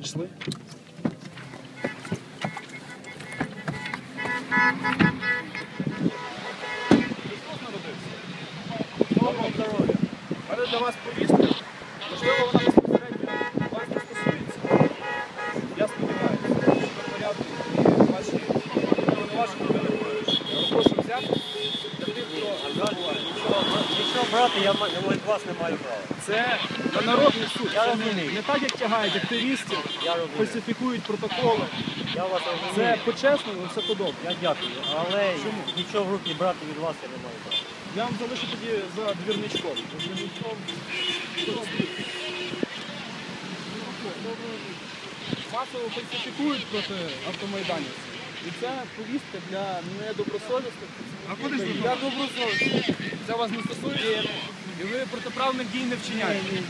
Пішли. Доброго. У мене для вас повістка. Можливо, вона безпосередньо вас не стосується. Я сподіваюся, що ви порядку і ваші повноваження ви не порушуєте. Я прошу взяти для тих, хто забуває. Якщо брати, я від вас не маю права. Це на народний суд. Я Це розумію. не так, як тягають активістів, Я розумію. фальсифікують протоколи. Я вас Це по-чесному, все по-добре. Я дякую. Але нічого в руки брати від вас я не маю права. Я вам залишу тоді за двірничком. За двірничком. Масово фальсифікують проти автомайданівців. І це повістка для недобросовісних. А куди ж Я добросовісний. Це вас не стосується? І ви протиправних дій не вчиняєте.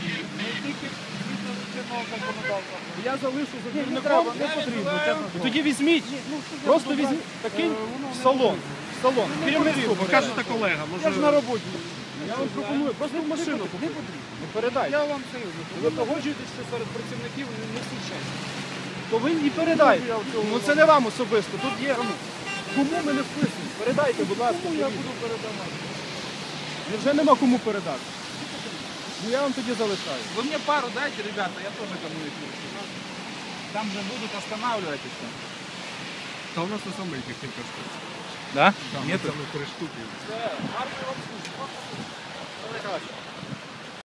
Я залишу за. Не потрібно. І тоді візьміть, просто візьміть, такий в салон. В салон. Керівництво бере. Колега, може... Я ж на роботі. Я вам пропоную, просто в машину. Не потрібно. Передайте. Я вам серйозно. Ви погоджуєтесь, що серед працівників не не всі чесні. То ви і передайте. Ну це не вам особисто. Тут є. Кому ми не вписуємо? Передайте, будь ласка. Я буду передавати. Вже нема кому передати. Ну я вам тоді залишаю. Вы мне пару дайте, ребята, я тоже кому-нибудь Там же будут останавливать еще. Та у нас на самих кілька штук. Да? Там Нет? саме три штуки. Це.